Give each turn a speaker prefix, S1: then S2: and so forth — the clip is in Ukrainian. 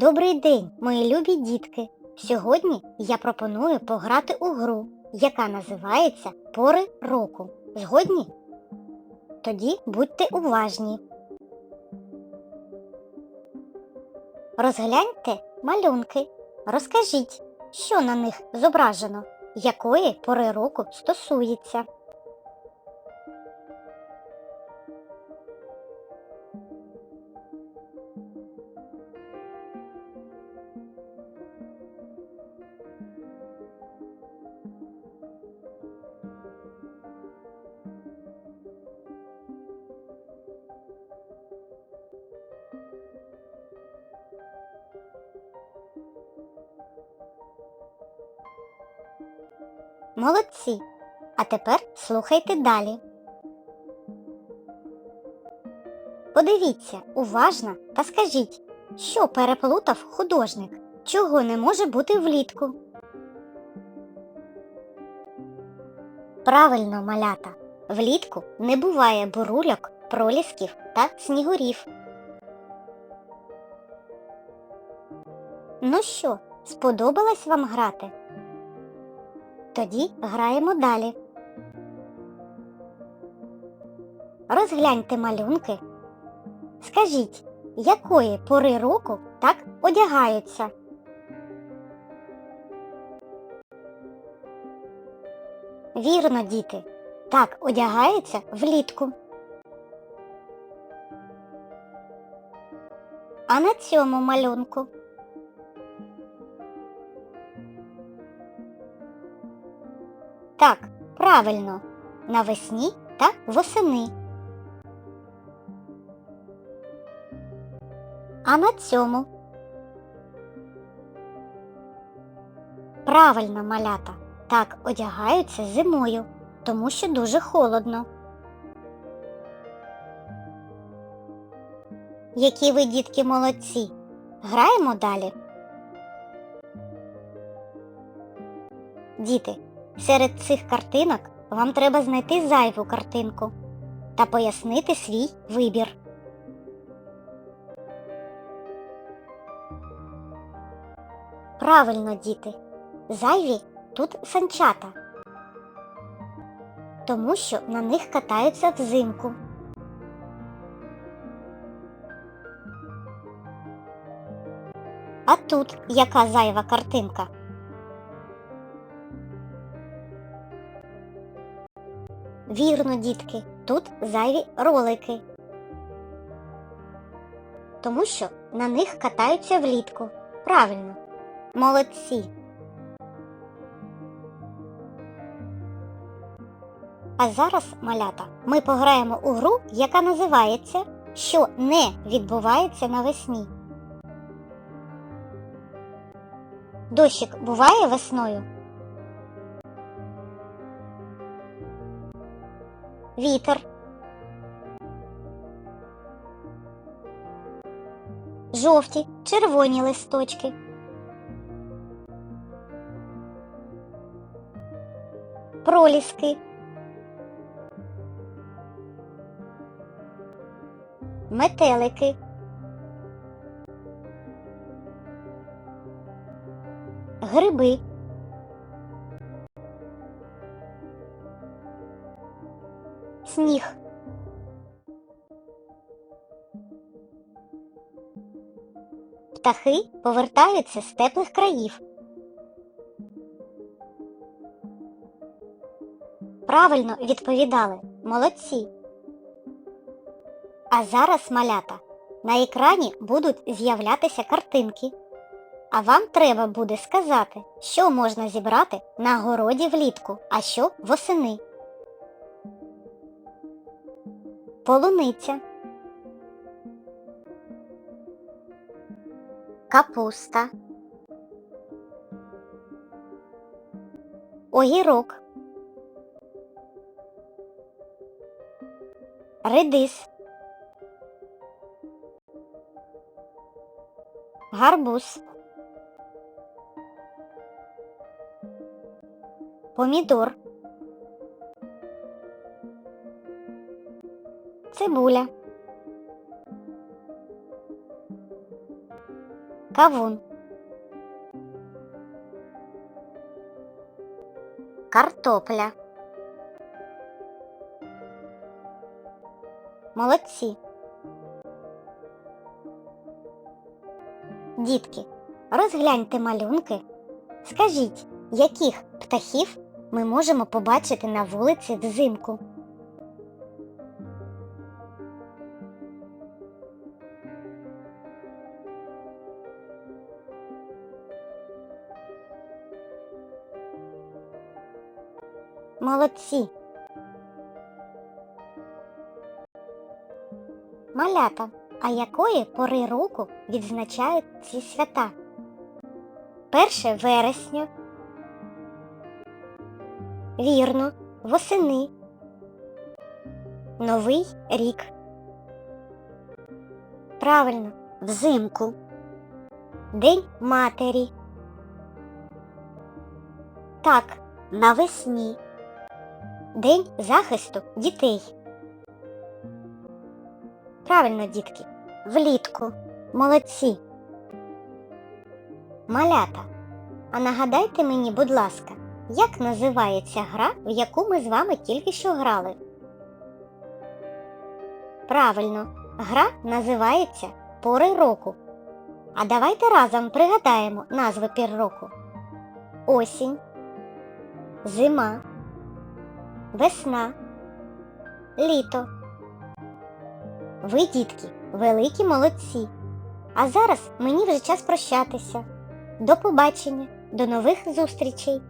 S1: Добрий день, мої любі дітки! Сьогодні я пропоную пограти у гру, яка називається Пори року. Згодні? Тоді будьте уважні. Розгляньте малюнки. Розкажіть, що на них зображено, якої пори року стосується. Молодці. А тепер слухайте далі. Подивіться уважно та скажіть, що переплутав художник, чого не може бути влітку. Правильно, малята. Влітку не буває бурульок, пролісків та снігурів. Ну що, сподобалось вам грати? Тоді граємо далі. Розгляньте малюнки. Скажіть, якої пори року так одягаються? Вірно, діти. Так одягаються влітку. А на цьому малюнку Так, правильно, навесні та восени. А на цьому. Правильно, малята. Так одягаються зимою, тому що дуже холодно. Які ви, дітки, молодці. Граємо далі. Діти, Серед цих картинок вам треба знайти зайву картинку та пояснити свій вибір. Правильно, діти, зайві тут санчата, тому що на них катаються взимку. А тут яка зайва картинка? Вірно, дітки, тут зайві ролики. Тому що на них катаються влітку. Правильно. Молодці. А зараз, малята, ми пограємо у гру, яка називається Що не відбувається навесні. Дощик буває весною? Вітер, жовті, червоні листочки, проліски, метелики, гриби. Сніг. Птахи повертаються з теплих країв. Правильно відповідали молодці. А зараз, малята, на екрані будуть з'являтися картинки. А вам треба буде сказати, що можна зібрати на городі влітку, а що восени. Полуниця, капуста, огірок, редис, гарбуз, помідор. Цибуля, Кавун. Картопля. Молодці. Дітки, розгляньте малюнки. Скажіть, яких птахів ми можемо побачити на вулиці взимку? Молодці. Малята, а якої пори року відзначають ці свята? Перше вересня. Вірно, восени. Новий рік. Правильно, взимку. День матері. Так, навесні. День захисту дітей. Правильно, дітки. Влітку. Молодці. Малята. А нагадайте мені, будь ласка, як називається гра, в яку ми з вами тільки що грали? Правильно, гра називається Пори року. А давайте разом пригадаємо назви пір року. Осінь, зима, весна, літо. Ви, дітки, великі молодці. А зараз мені вже час прощатися. До побачення, до нових зустрічей!